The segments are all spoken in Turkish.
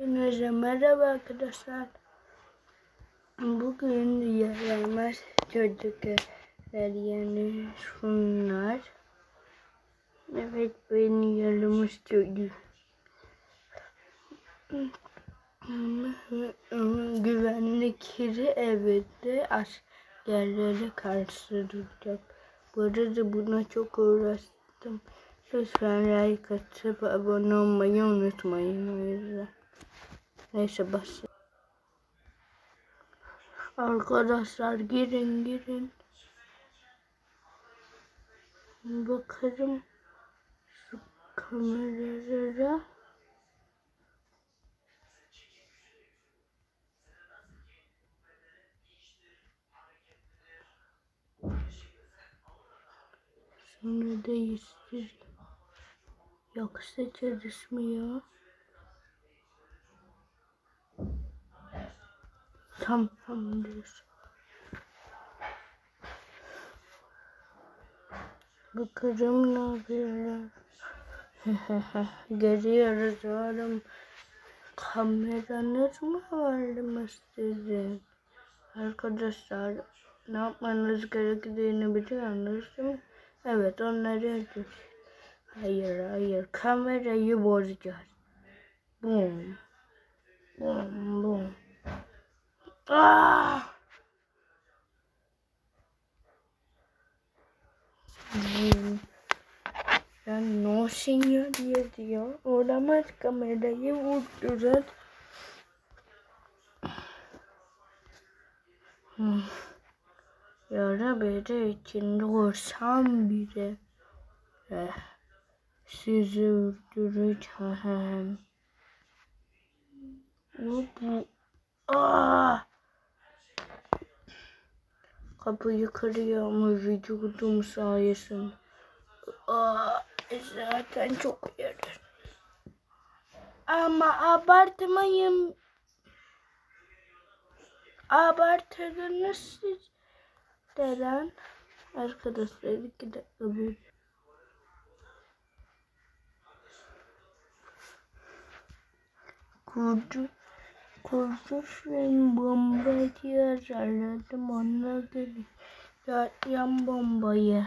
Hepinize merhaba arkadaşlar. Bugün yaramaz çocuklar yani şunlar. Evet benim yaramaz çocuk. Güvenlikleri evde askerlere karşı duracak. Bu arada buna çok uğraştım. Lütfen like atıp abone olmayı unutmayın o yüzden. Neyse bas. Arkadaşlar girin girin. Bakarım şu kameralara. Sonra değiştir. Yoksa çalışmıyor. Tamamdır. Bakalım ne yapıyorlar. Görüyoruz oğlum. Kameranız mı varmış sizin? Arkadaşlar ne yapmanız gerektiğini biliyorsunuz değil mi? Evet onları düş. Hayır hayır kamerayı bozacağız. Boom. Boom boom. Ah! Hmm. Ben no signal diye diyor. Olamaz kamerayı vurdular. Hmm. Yara biri içinde olsam bile eh, sizi öldüreceğim. Bu bu. Ah! Kapıyı kırıyor ama vücudum sayesinde. Aa, zaten çok yerim. Ama abartmayın. Abartırdınız siz. Deren. Arkadaşlar iki dakika bir. Kurdu. Kurduş ve bomba diye aradım. Onlar dedi. Yan bombayı.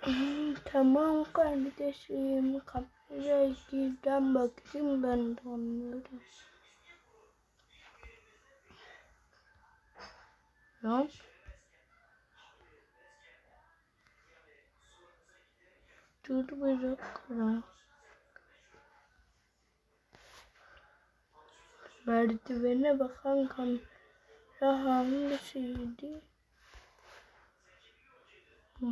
Hmm, Tamam kardeşim. Kameraya girden bakayım ben de onlara. Lan. Dur bir dakika. Merdivene bakan kamera hangisiydi? Hı.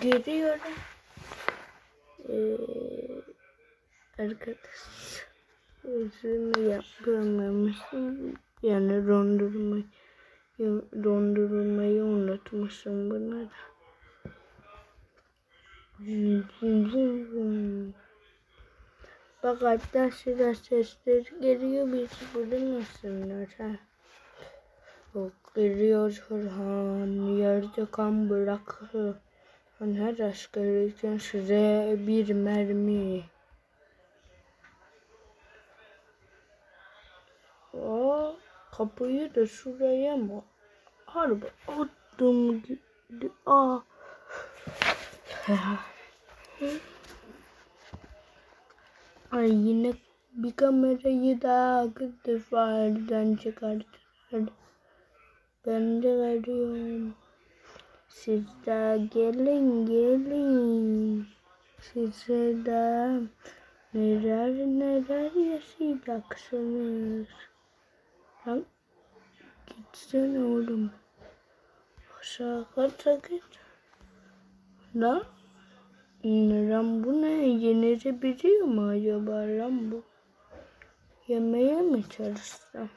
Görüyorum. Ee, arkadaş. Şunu yapamamışım. Yani dondurmayı dondurmayı unutmuşum bunları. Bak hatta silah sesleri geliyor biz bulunmasınlar ha. Bak geliyor Orhan yerde kan bırakır. Her asker için size bir mermi. Aa, kapıyı da şuraya mı? Harbi attım. Aa. Ay yine bir kamerayı daha elden çıkarttılar. Ben de veriyorum. Siz de gelin gelin. Size de neler neler yaşayacaksınız. Lan gitsene oğlum. Aşağı kata git. Lan bu ne? Yeniri biliyor mu acaba bu? Yemeye mi çalışsam?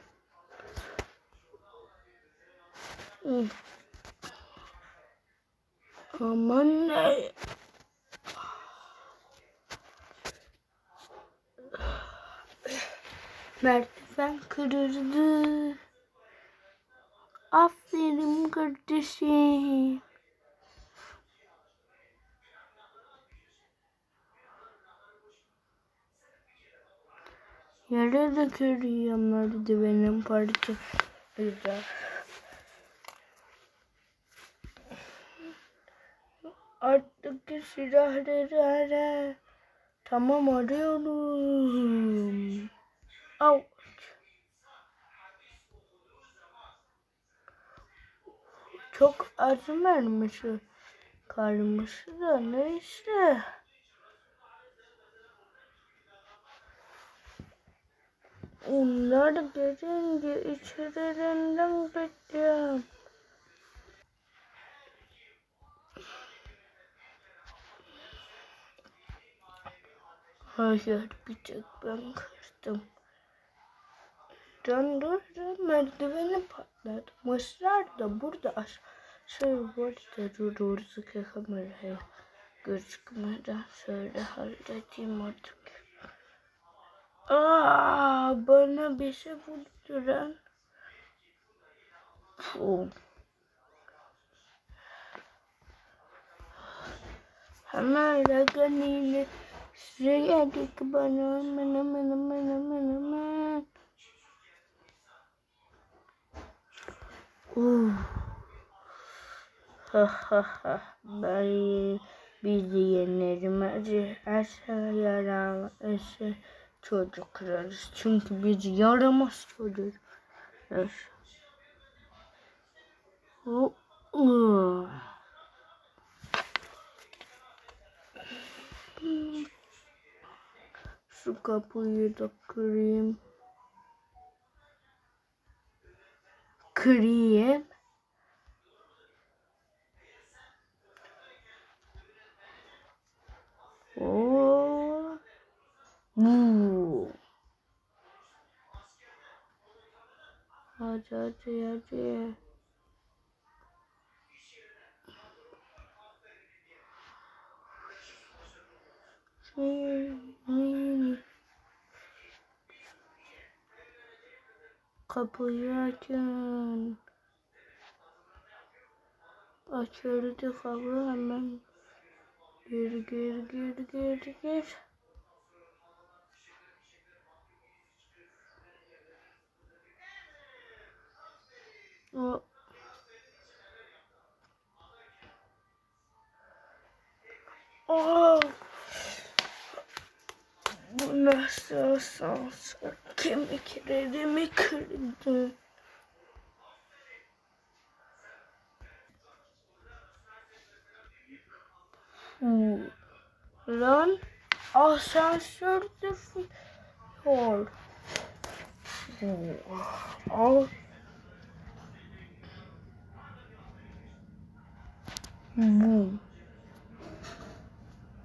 Aman ne? Merdiven kırıldı. Aferin kardeşim. Yere dökülüyor merdivenin parça. Güzel. Artık silahları ara. Tamam arıyorum. Au. Çok az mermisi kalmış da neyse. Onlar gelince içerilerinden bekliyorum. Hayır bir tek ben kırdım. Dön dur dur merdiveni patlatmışlar da burada aşağı burada dururuz kameraya gözükmeden şöyle halledeyim artık. Aa, bana bir şey vurduran. Oh. Hemen raganiyle size geldik bana hemen hemen hemen hemen hemen. Uh. Ha ha ha. Ben bizi yenerim. Hadi aşağı yaram. Çocuklarız. Çünkü biz yaramaz çocuklar. Uh. Uh. Şu kapıyı da kırayım. Kırayım. Oo. Bu. Hadi hadi hadi. Şey, Kapıyı açın. Açıldı kapı hemen. Gir gir gir gir gir. O Oh. Bu nasıl asansör? Kemiklerimi kırdı. Hmm. Lan asansörde yol. Al. Bu.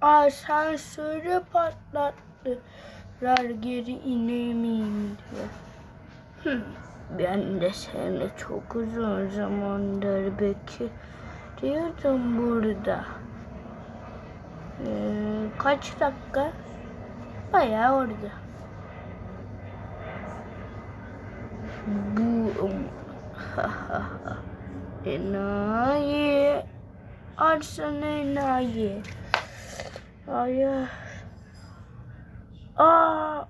Asansörü patlattılar geri inemeyeyim diye. Ben de seni çok uzun zamandır bekliyordum burada. Ee, kaç dakika? Bayağı orada. Bu enayi. Arsana enayi. Hayır. Aa.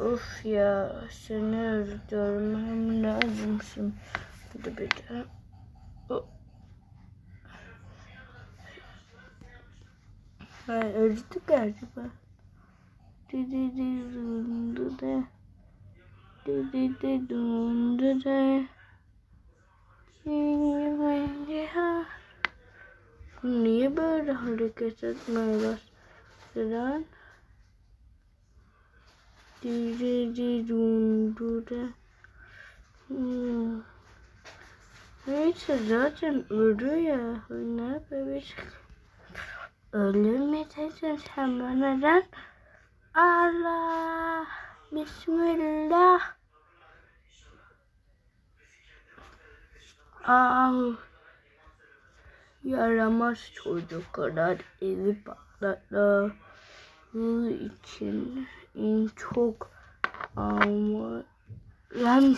Of ya seni öldürmem lazımsın. Bir de bir de. Ha, öldü galiba. Dedi de dundu de. Dedi de dundu de. Niye böyle hareket etmeye başladın? Dedi dundu de. Hmm. Neyse zaten ölü ya. Ne bebek? Ölür mü dedin sen bana lan? Allah. Bismillah. Al. Yaramaz çocuklar evi patladı. Bu için en çok ama lan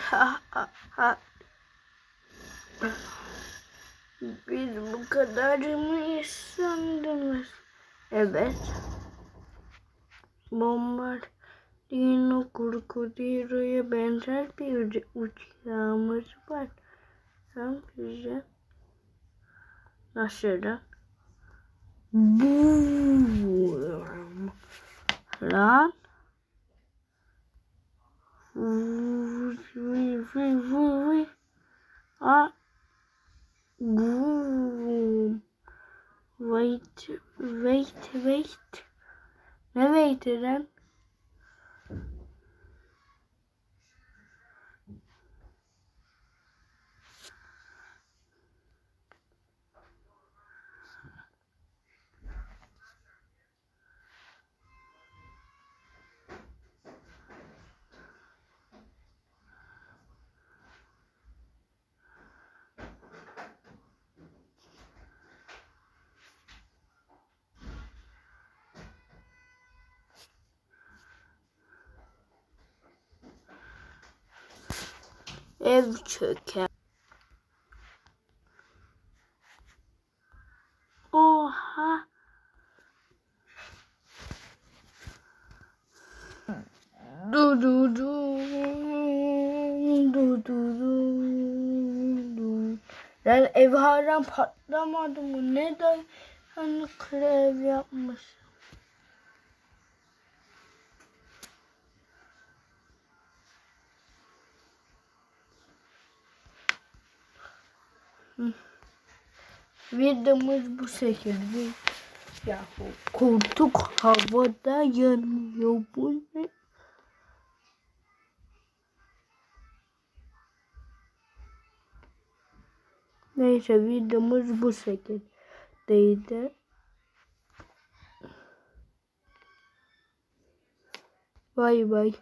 Ha, ha, ha. Biz bu kadar mı sandınız? Evet. Bombardino Crocodilo'ya benzer bir uçağımız var. Sen bize nasıl? Boom. Lan. Vıy vıy vıy vıy. Ah. Wait, wait, wait. Ne wait lan? Ev çöker. Oha. Du du du. Du du du. Yani ev hala patlamadı mı? Neden hani ev yapmış? Videomuz bu şekilde. Ya koltuk havada yanıyor bu ne? Neyse videomuz bu şekildeydi. Bay bay.